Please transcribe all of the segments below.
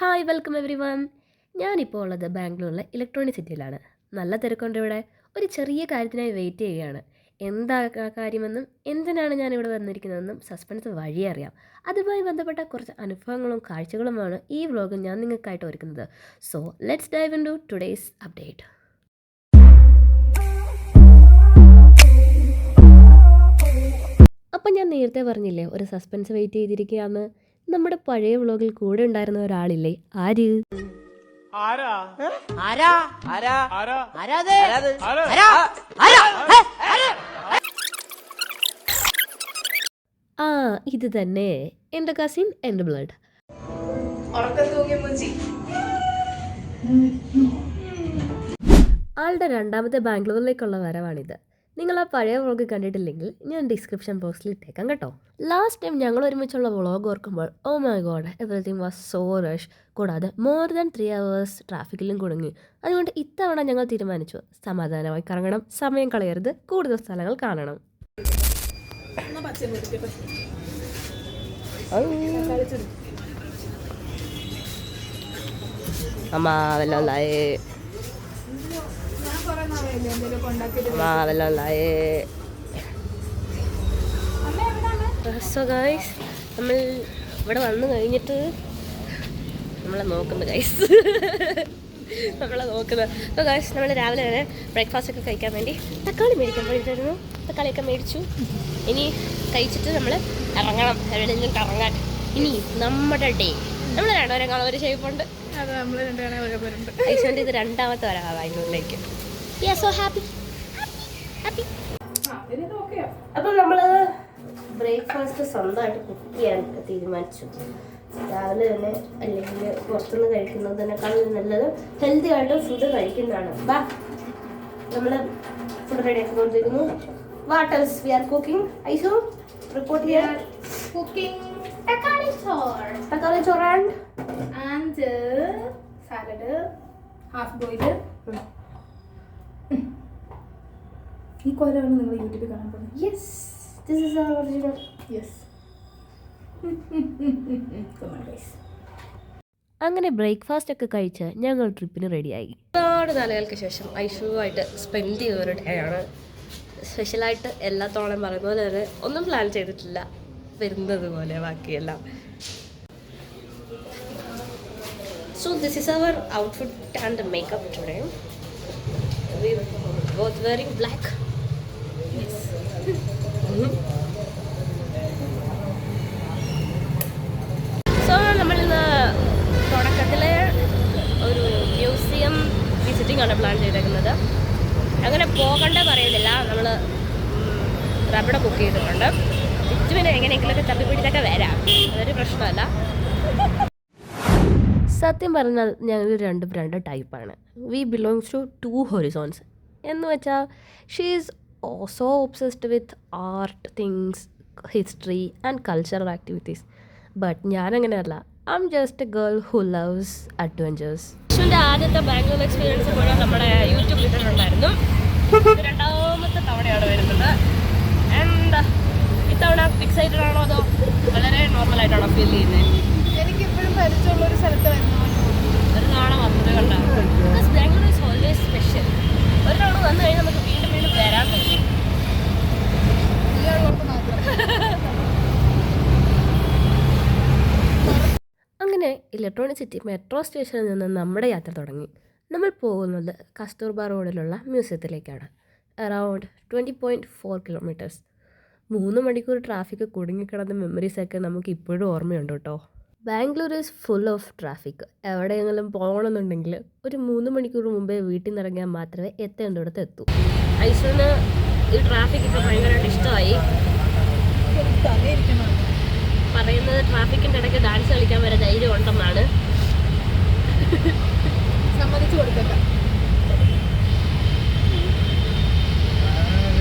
Hi welcome every one ഞാനിപ്പോൾ ഉള്ളത് ബാംഗ്ലൂരിലെ ഇലക്ട്രോണിക് സിറ്റിയിലാണ് നല്ല തിരക്കുണ്ട് ഇവിടെ. ഒരു ചെറിയ കാര്യത്തിനായി വെയിറ്റ് ചെയ്യുകയാണ്. എന്താ കാര്യമെന്നും എന്തിനാണ് ഞാൻ ഇവിടെ വന്നിരിക്കുന്നതെന്നും സസ്പെൻസ് വഴി അറിയാം. അതുമായി ബന്ധപ്പെട്ട കുറച്ച് അനുഭവങ്ങളും കാഴ്ചകളുമാണ് ഈ വ്ലോഗ് ഞാൻ നിങ്ങൾക്കായിട്ട് ഒരുക്കുന്നത്. So let's dive into today's update അപ്പം ഞാൻ നേരത്തെ പറഞ്ഞില്ലേ ഒരു സസ്പെൻസ് വെയിറ്റ് ചെയ്തിരിക്കുകയാന്ന് നമ്മുടെ പഴയ വ്ളോഗിൽ കൂടെ ഉണ്ടായിരുന്ന ഒരാളില്ലേ? ആര്? ആ. ഇത് തന്നെ. എന്റെ കസിൻ എന്റെ ബ്ലഡ് ആളുടെ രണ്ടാമത്തെ ബാംഗ്ലൂരിലേക്കുള്ള വരവാണിത്. നിങ്ങൾ ആ പഴയ വ്ളോഗ് കണ്ടിട്ടില്ലെങ്കിൽ ഞാൻ ഡിസ്ക്രിപ്ഷൻ ബോക്സിൽ ഇട്ടേക്കാം കേട്ടോ. ലാസ്റ്റ് ടൈം ഞങ്ങൾ ഒരുമിച്ചുള്ള വ്ളോഗ് ഓർക്കുമ്പോൾ ഓ my god everything was so rush കൂടാതെ മോർ ദാൻ ത്രീ അവേഴ്സ് ട്രാഫിക്കിലും കുടുങ്ങി. അതുകൊണ്ട് ഇത്തവണ ഞങ്ങൾ തീരുമാനിച്ചു സമാധാനമായി കറങ്ങണം സമയം കളയരുത് കൂടുതൽ സ്ഥലങ്ങൾ കാണണം. അമ്മ വെള്ളമുള്ളായേ അമ്മ വെള്ളമുള്ളായേ സോ ഗൈസ് നമ്മൾ ഇവിടെ വന്നു കഴിഞ്ഞിട്ട് നമ്മളെ നോക്കുന്നു ഗൈസ് നമ്മളെ നോക്കുന്നത് സോ ഗൈസ് നമ്മൾ രാവിലെ തന്നെ ബ്രേക്ക്ഫാസ്റ്റ് ഒക്കെ കഴിക്കാൻ വേണ്ടി തക്കാളി മേടിക്കാൻ പോയിട്ടായിരുന്നു. തക്കാളിയൊക്കെ മേടിച്ചു. ഇനി കഴിച്ചിട്ട് നമ്മൾ ഇറങ്ങണം. എവിടെയെങ്കിലും കറങ്ങാൻ. ഇനി നമ്മുടെ ഡേ. നമ്മൾ രണ്ടുപേരും കാണാൻ ഒരു ഷേപ്പുണ്ട് ഐശ്വര്യ ഇത് രണ്ടാമത്തെ വരാ ബാംഗ്ലൂരിലേക്ക് സോ ഹാപ്പി ഹാപ്പി അപ്പം നമ്മൾ ബ്രേക്ക്ഫാസ്റ്റ് സ്വന്തമായിട്ട് കുക്ക് ചെയ്യാൻ തീരുമാനിച്ചു. രാവിലെ തന്നെ അല്ലെങ്കിൽ പുറത്തുനിന്ന് കഴിക്കുന്നതിനേക്കാളും നല്ലത് ഹെൽത്തി ആയിട്ട് ഫുഡ് കഴിക്കുന്നതാണ്. ബാ നമ്മൾ food ready ആക്കിക്കൊണ്ടിരിക്കുന്നു what else we are cooking ഐസു report ചെയ്യാൻ. കുക്കിംഗ് തക്കാളി ചോറ്. തക്കാളി ചോറാൻ ആൻഡ് സാലഡ് ഹാഫ് ബോയിൽ ഈ കൊലാണ് നിങ്ങൾ യൂട്യൂബിൽ കാണാൻ പോകുന്നത്. Yes this is our original yes അങ്ങനെ ബ്രേക്ക്ഫാസ്റ്റ് ഒക്കെ കഴിച്ച് ഞങ്ങൾ ട്രിപ്പിന് റെഡിയായി. ഒരുപാട് നാളുകൾക്ക് ശേഷം ഐഷുവായിട്ട് സ്പെൻഡ് ചെയ്ത ഒരു ഡേ ആണ്. സ്പെഷ്യലായിട്ട് എല്ലാ തവണയും പറയുന്ന പോലെ തന്നെ ഒന്നും പ്ലാൻ ചെയ്തിട്ടില്ല. വരുന്നത് പോലെ ബാക്കിയെല്ലാം. So this is our outfit and makeup today we both wearing black so നമ്മളിന്ന് തുടക്കത്തിലെ ഒരു മ്യൂസിയം വിസിറ്റിംഗ് ആണ് പ്ലാൻ ചെയ്തേക്കുന്നത്. അങ്ങനെ പോകണ്ട പറയുന്നില്ല. നമ്മൾ റബഡ ബുക്ക് ചെയ്തിട്ടുണ്ട്. പിന്നെ എങ്ങനെയെങ്കിലുമൊക്കെ തപ്പിപ്പിടിച്ചൊക്കെ വരാം. അതൊരു പ്രശ്നമല്ല. സത്യം പറഞ്ഞാൽ ഞങ്ങൾ രണ്ട് രണ്ട് ടൈപ്പാണ്. We belongs to to horizons. എന്ന് വെച്ചാൽ she is so obsessed with art things history and cultural activities but ഞാനങ്ങനെയല്ല I'm just a girl who loves adventures വിഷുവിന്റെ ആദ്യത്തെ ബാംഗ്ലൂർ എക്സ്പീരിയൻസ് കൂടെ നമ്മുടെ യൂട്യൂബിൽ ഇട്ടിട്ടുണ്ടായിരുന്നു രണ്ടാമത്തെ തവണയാണ് വരുന്നത്. ആൻഡ് ഇത്തവണ എക്സൈറ്റഡ് ആണോ അതോ വളരെ നോർമൽ ആയിട്ടാണോ ഫീൽ ചെയ്യുന്നത് എനിക്ക് ഇപ്പോഴും പരിചയമുള്ള ഒരു സ്ഥലത്ത് വരുന്നു ഒരു തവണ വന്നത് കണ്ടാണ് because Bangalore is always special ഒരു തവണ വന്നു കഴിഞ്ഞാൽ നമുക്ക് വീണ്ടും വീണ്ടും വരാൻ പറ്റും. അങ്ങനെ ഇലക്ട്രോണിക് സിറ്റി മെട്രോ സ്റ്റേഷനിൽ നിന്ന് നമ്മുടെ യാത്ര തുടങ്ങി. നമ്മൾ പോകുന്നത് കസ്തൂർബ റോഡിലുള്ള മ്യൂസിയത്തിലേക്കാണ്. Around twenty point four kilometres മൂന്ന് മണിക്കൂർ ട്രാഫിക് കുടുങ്ങിക്കിടന്ന മെമ്മറീസൊക്കെ നമുക്ക് ഇപ്പോഴും ഓർമ്മയുണ്ട് കേട്ടോ. Bangalore is full of traffic എവിടെയെങ്കിലും പോകണമെന്നുണ്ടെങ്കിൽ ഒരു മൂന്ന് മണിക്കൂർ മുമ്പേ വീട്ടിൽ നിന്ന് ഇറങ്ങിയാൽ മാത്രമേ എത്തേണ്ടിടത്ത് എത്തൂ. ഐശ്വന് ഈ ട്രാഫിക് ഇപ്പോൾ ഭയങ്കരമായിട്ട് ഇഷ്ടമായി. പറയുന്നത് ട്രാഫിക്കിന്റെ ഇടയ്ക്ക് ഡാൻസ് കളിക്കാൻ വരെ ധൈര്യം ഉണ്ടെന്നാണ്. സമ്മതിച്ചു കൊടുത്തേക്കാം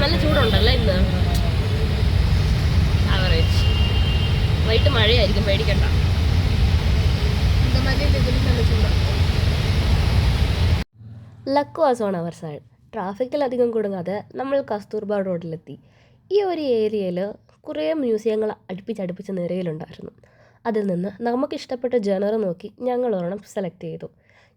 നല്ല ചൂടുണ്ടല്ലേ ഇന്ന്? ആവറേജ് വൈകിട്ട് മഴയായിരിക്കും പേടിക്കണ്ട. Luck was on our side. ട്രാഫിക്കിൽ അധികം കുടുങ്ങാതെ നമ്മൾ കസ്തൂർബ റോഡിലെത്തി. ഈ ഒരു ഏരിയയിൽ കുറേ മ്യൂസിയങ്ങൾ അടുപ്പിച്ചടുപ്പിച്ച് നിരയിലുണ്ടായിരുന്നു. അതിൽ നിന്ന് നമുക്ക് ഇഷ്ടപ്പെട്ട ജനർ നോക്കി ഞങ്ങൾ ഒരെണ്ണം സെലക്ട് ചെയ്തു.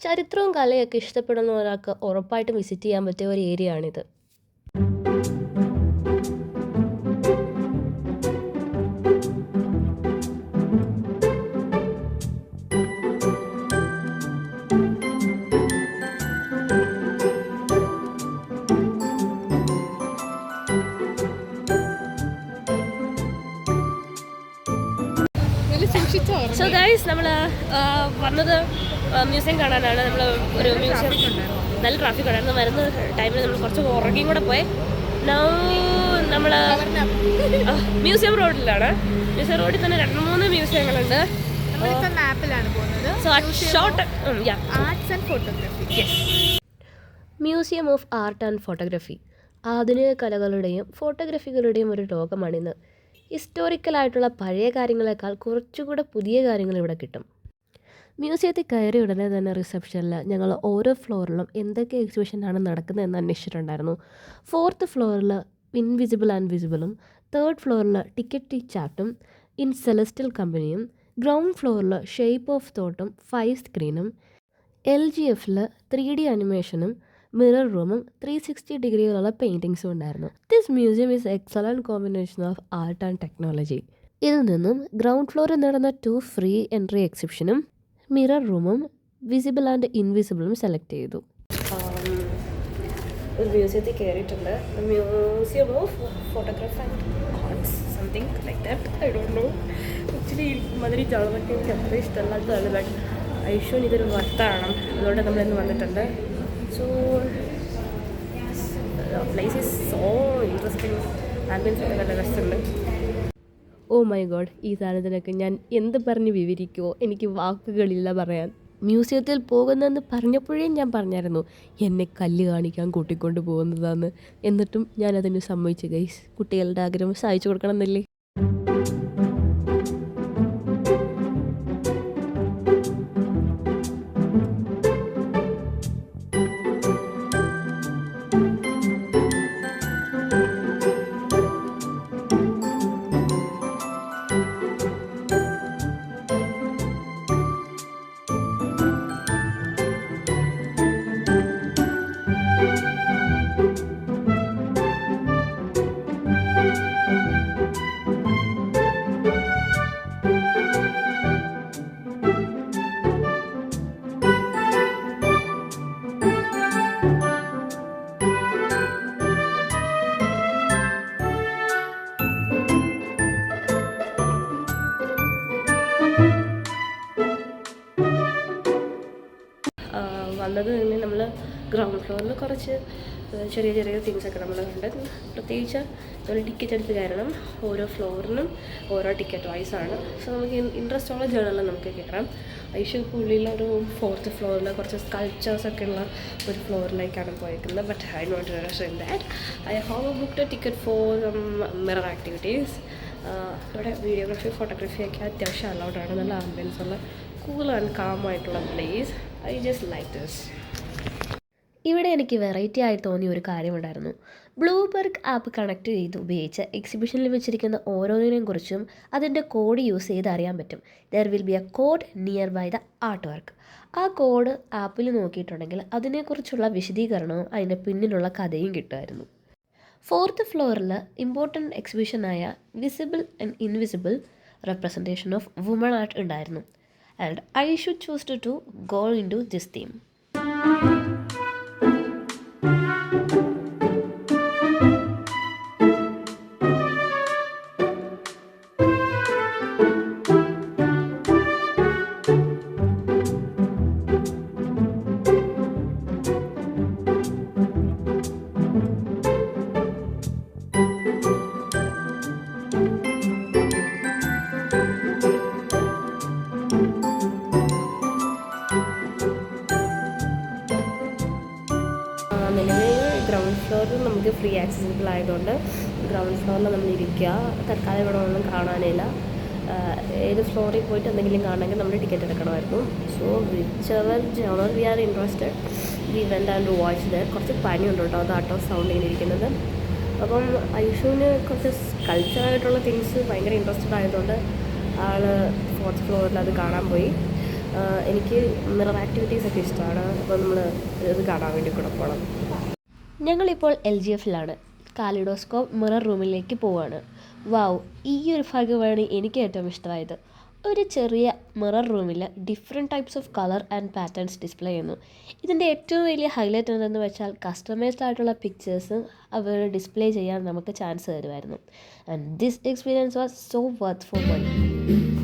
ചരിത്രവും കലയൊക്കെ ഇഷ്ടപ്പെടുന്ന ഒരാൾക്ക് ഉറപ്പായിട്ടും വിസിറ്റ് ചെയ്യാൻ പറ്റിയ ഒരു ഏരിയ ആണിത് ഗൈസ് നമ്മൾ വന്നത് മ്യൂസിയം കാണാനാണ്. നമ്മൾ ഒരു മ്യൂസിയം നല്ല ട്രാഫിക് ഉണ്ടായിരുന്നു. വരുന്ന ടൈമിൽ നമ്മൾ കുറച്ച് ഉറങ്ങിയും കൂടെ പോയി. നൗ നമ്മൾ മ്യൂസിയം റോഡിലാണ് മ്യൂസിയം റോഡിൽ തന്നെ രണ്ട് മൂന്ന് മ്യൂസിയങ്ങളുണ്ട് museum of art and photography ആധുനിക കലകളുടെയും ഫോട്ടോഗ്രാഫികളുടെയും ഒരു ലോകമാണിന്ന്. ഹിസ്റ്റോറിക്കലായിട്ടുള്ള പഴയ കാര്യങ്ങളെക്കാൾ കുറച്ചുകൂടെ പുതിയ കാര്യങ്ങൾ ഇവിടെ കിട്ടും. മ്യൂസിയത്തിൽ കയറിയ ഉടനെ തന്നെ റിസപ്ഷനിൽ ഞങ്ങൾ ഓരോ ഫ്ലോറിലും എന്തൊക്കെ എക്സിബിഷനാണ് നടക്കുന്നതെന്ന് അന്വേഷിച്ചിട്ടുണ്ടായിരുന്നു. ഫോർത്ത് ഫ്ലോറിൽ ഇൻവിസിബിൾ ആൻഡ് വിസിബിളും തേർഡ് ഫ്ലോറിൽ ടിക്കറ്റ് ടി ചാർട്ടും ഇൻ സെലസ്റ്റൽ കമ്പനിയും ഗ്രൗണ്ട് ഫ്ലോറിൽ ഷേപ്പ് ഓഫ് തോട്ടും ഫൈവ് സ്ക്രീനും എൽ ജി എഫിൽ ത്രീ ഡി അനിമേഷനും മിറർ റൂമും ത്രീ സിക്സ്റ്റി ഡിഗ്രിയിലുള്ള പെയിന്റിങ്സും ഉണ്ടായിരുന്നു. This museum is excellent combination of art and technology ഇതിൽ നിന്നും ഗ്രൗണ്ട് ഫ്ലോറിൽ നടന്ന ടു ഫ്രീ എൻട്രി എക്സിബിഷനും മിറർ റൂമും വിസിബിൾ ആൻഡ് ഇൻവിസിബിളും സെലക്ട് ചെയ്തു. ഒരു മ്യൂസിയത്തിൽ കയറിയിട്ടുണ്ട് museum of photograph and arts something like that I don't know actually Madhuri ജാളമൊക്കെ എനിക്ക് അത്ര ഇഷ്ടമല്ലാത്തതാണ് ബട്ട് ഐഷുവിന് ഇതൊരു വർത്താണ് അതുകൊണ്ട് നമ്മളിന്ന് വന്നിട്ടുണ്ട്. So place so interesting ambience നല്ല രസമുണ്ട് ഓ മൈ ഗോഡ് ഈ സാധനത്തിനൊക്കെ ഞാൻ എന്ത് പറഞ്ഞ് വിവരിക്കുമോ എനിക്ക് വാക്കുകളില്ല പറയാൻ. മ്യൂസിയത്തിൽ പോകുന്നതെന്ന് പറഞ്ഞപ്പോഴേ ഞാൻ പറഞ്ഞായിരുന്നു എന്നെ കല്ല് കാണിക്കാൻ കൂട്ടിക്കൊണ്ട് പോകുന്നതാണ് എന്നിട്ടും ഞാനതിന് സമ്മതിച്ചു ഗൈസ് കുട്ടികളുടെ ആഗ്രഹം സഹായിച്ചു കൊടുക്കണം എന്നല്ലേ ഗ്രൗണ്ട് ഫ്ലോറിൽ കുറച്ച് ചെറിയ ചെറിയ തിങ്സ് ഒക്കെ നമ്മൾ കണ്ട്. പ്രത്യേകിച്ച് നമ്മൾ ടിക്കറ്റ് എടുത്ത് കയറണം. ഓരോ ഫ്ലോറിനും ഓരോ ടിക്കറ്റ് വൈസ് ആണ്. സോ നമുക്ക് ഇൻട്രസ്റ്റ് ഉള്ള ജേണലിൽ നമുക്ക് കയറാം ഐഷു പുള്ളിയിൽ ഒരു ഫോർത്ത് ഫ്ലോറിൽ കുറച്ച് സ്കൾച്ചേഴ്സ് ഒക്കെ ഉള്ള ഒരു ഫ്ലോറിലേക്കാണ് പോയിരിക്കുന്നത് but I not interest in that I have a book to ticket for mirror activities ഇവിടെ വീഡിയോഗ്രാഫി ഫോട്ടോഗ്രാഫി ഒക്കെ അത്യാവശ്യം അലൗഡാണ് നല്ല ആംബിയൻസ് ഉള്ള കൂൾ ആൻഡ് കാം ആയിട്ടുള്ള place I just like this ഇവിടെ എനിക്ക് വെറൈറ്റി ആയി തോന്നിയ ഒരു കാര്യമുണ്ടായിരുന്നു. ബ്ലൂബെർഗ് ആപ്പ് കണക്ട് ചെയ്ത് ഉപയോഗിച്ച് എക്സിബിഷനിൽ വെച്ചിരിക്കുന്ന ഓരോന്നിനെയും കുറിച്ചും അതിന്റെ കോഡ് യൂസ് ചെയ്ത് അറിയാൻ പറ്റും. There will be a code nearby the artwork ആ കോഡ് ആപ്പിൽ നോക്കിയിട്ടുണ്ടെങ്കിൽ അതിനെക്കുറിച്ചുള്ള വിശദീകരണവും അതിന്റെ പിന്നിലുള്ള കഥയും കിട്ടുമായിരുന്നു. Fourth floor important എക്സിബിഷനായ visible and invisible representation of woman art ഉണ്ടായിരുന്നു. And I should choose to to go into this theme ഇരിക്കുക. തൽക്കാലം ഇവിടെ ഒന്നും കാണാനില്ല. ഏത് ഫ്ലോറിൽ പോയിട്ട് എന്തെങ്കിലും കാണണമെങ്കിൽ നമ്മൾ ticket എടുക്കണമായിരുന്നു. So whichever genre we are interested we went and watch there കുറച്ച് പനിയുണ്ട് കേട്ടോ അതാട്ടോ സൗണ്ട് ഇങ്ങനെ ഇരിക്കുന്നത്. അപ്പം ഐഷുവിന് കുറച്ച് കൾച്ചറായിട്ടുള്ള തിങ്സ് ഭയങ്കര ഇൻട്രസ്റ്റഡ് ആയതുകൊണ്ട് ആൾ ഫോർത്ത് ഫ്ലോറിൽ അത് കാണാൻ പോയി. എനിക്ക് മിറർ ആക്ടിവിറ്റീസ് ഒക്കെ ഇഷ്ടമാണ്. അപ്പോൾ നമ്മൾ ഇത് കാണാൻ വേണ്ടി കൂടെ പോകണം ഞങ്ങളിപ്പോൾ എൽ ജി എഫിലാണ് കാലിഡോസ്കോപ്പ് മിറർ റൂമിലേക്ക് പോവാണ്. വാവ് ഈ ഒരു ഭാഗമാണ് എനിക്ക് ഏറ്റവും ഇഷ്ടമായത്. ഒരു ചെറിയ മിറർ റൂമിൽ different types of colour and patterns display ചെയ്യുന്നു. ഇതിന്റെ ഏറ്റവും വലിയ ഹൈലൈറ്റ് എന്തെന്ന് വെച്ചാൽ കസ്റ്റമൈസ്ഡ് ആയിട്ടുള്ള പിക്ചേഴ്സ് അവർ ഡിസ്പ്ലേ ചെയ്യാൻ നമുക്ക് ചാൻസ് തരുമായിരുന്നു. And this experience was so worth for money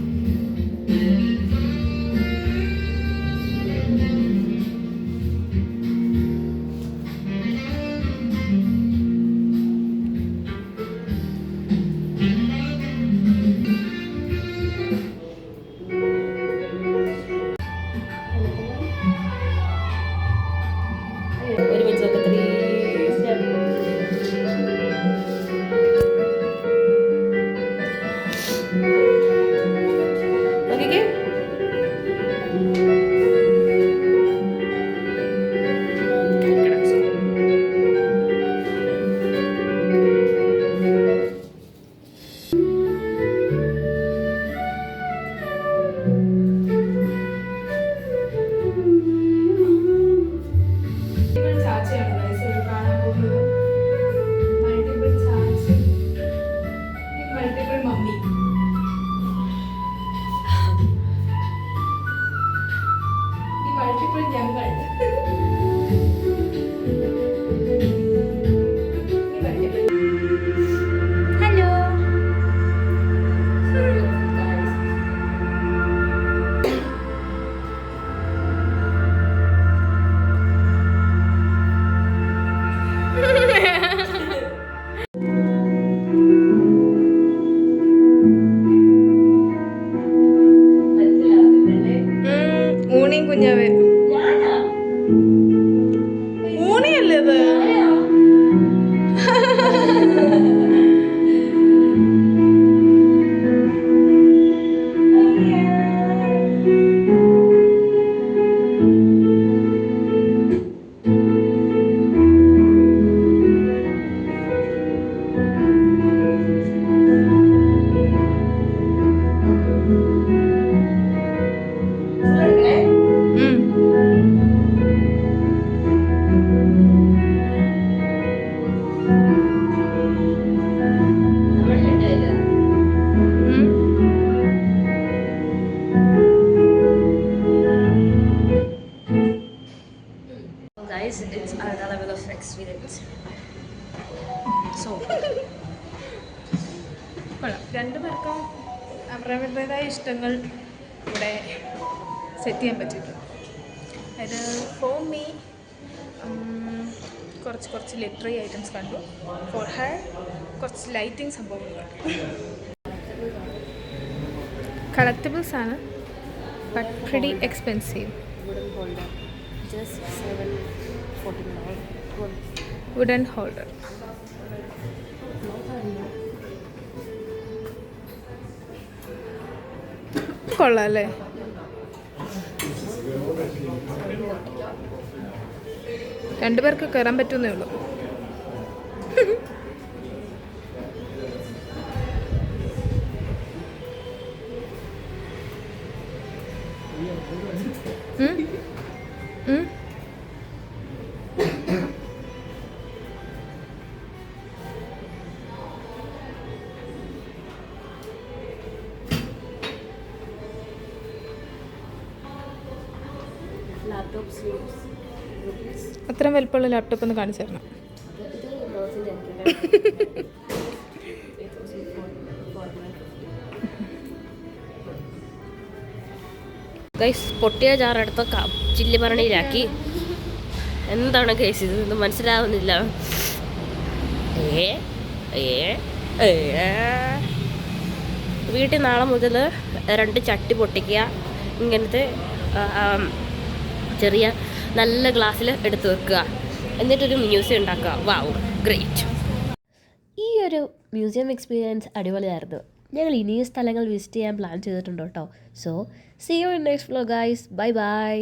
കുഞ്ഞാവേ. അവരവരുടേതായ ഇഷ്ടങ്ങൾ ഇവിടെ സെറ്റ് ചെയ്യാൻ പറ്റിയിട്ടുണ്ട്. അതായത് ഫോർ മീ കുറച്ച് കുറച്ച് ലിറ്ററി ഐറ്റംസ് കണ്ടു. ഫോർ ഹെയർ കുറച്ച് ലൈറ്റിംഗ് സംഭവങ്ങൾ കണ്ടു. കളക്റ്റബിൾസ് ആണ് but pretty expensive wooden holder, just 749. Good. Wooden holder കൊള്ളാം അല്ലേ? രണ്ടുപേർക്ക് കയറാൻ പറ്റുന്നേ ഉള്ളൂ. അത്രയും വലിപ്പമുള്ള ലാപ്ടോപ്പ് ഒന്ന് കാണിച്ചു തരണം. ഗൈസ് പൊട്ടിയ ചാറെടുത്ത ചില്ലി ചില്ലിഭരണിയിലാക്കി എന്താണ് ഗൈസ് ഇത്? ഇത് മനസ്സിലാവുന്നില്ല. ഏ? ഏ? ഏ. വീട്ടിൽ നാളെ മുതൽ രണ്ട് ചട്ടി പൊട്ടിക്കുക. ഇങ്ങനത്തെ ചെറിയ നല്ല ഗ്ലാസ്സിൽ എടുത്തു വെക്കുക. എന്നിട്ടൊരു മ്യൂസിയം ഉണ്ടാക്കുക. വാവ് ഗ്രേറ്റ് ഈ ഒരു മ്യൂസിയം എക്സ്പീരിയൻസ് അടിപൊളിയായിരുന്നു. ഞങ്ങൾ ഇനിയും സ്ഥലങ്ങൾ വിസിറ്റ് ചെയ്യാൻ പ്ലാൻ ചെയ്തിട്ടുണ്ട് കേട്ടോ so see you in next floor guys bye bye